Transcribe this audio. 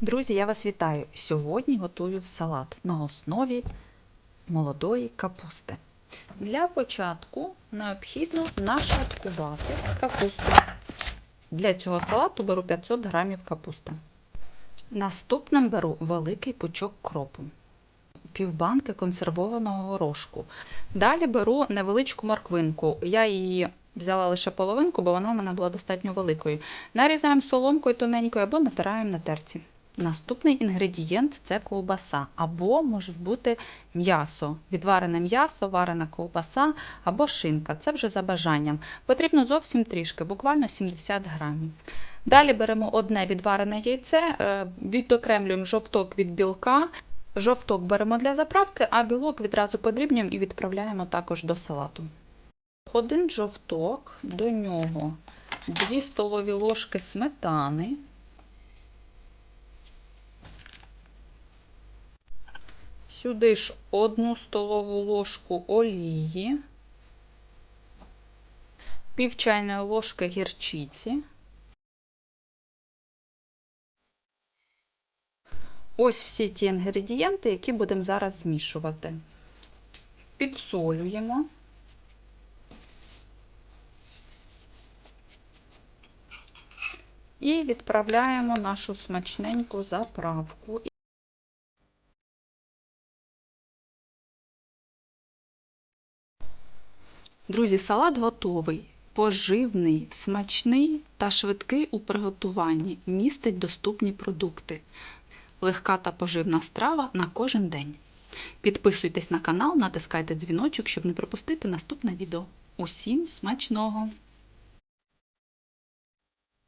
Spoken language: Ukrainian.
Друзі, я вас вітаю! Сьогодні готую салат на основі молодої капусти. Для початку необхідно нашаткувати капусту. Для цього салату беру 500 грамів капусти. Наступним беру великий пучок кропу, півбанки консервованого горошку. Далі беру невеличку морквинку. Я її взяла лише половинку, бо вона в мене була достатньо великою. Нарізаємо соломкою тоненькою або натираємо на терці. Наступний інгредієнт це ковбаса, або може бути м'ясо, відварене м'ясо, варена ковбаса або шинка. Це вже за бажанням. Потрібно зовсім трішки, буквально 70 грамів. Далі беремо одне відварене яйце, е, відокремлюємо жовток від білка. Жовток беремо для заправки, а білок відразу подрібнюємо і відправляємо також до салату. Один жовток, до нього 2 столові ложки сметани. Сюди ж одну столову ложку олії, пів чайної ложки гірчиці. Ось всі ті інгредієнти, які будемо зараз змішувати. Підсолюємо. І відправляємо нашу смачненьку заправку. Друзі, салат готовий. Поживний, смачний та швидкий у приготуванні. Містить доступні продукти. Легка та поживна страва на кожен день. Підписуйтесь на канал, натискайте дзвіночок, щоб не пропустити наступне відео. Усім смачного!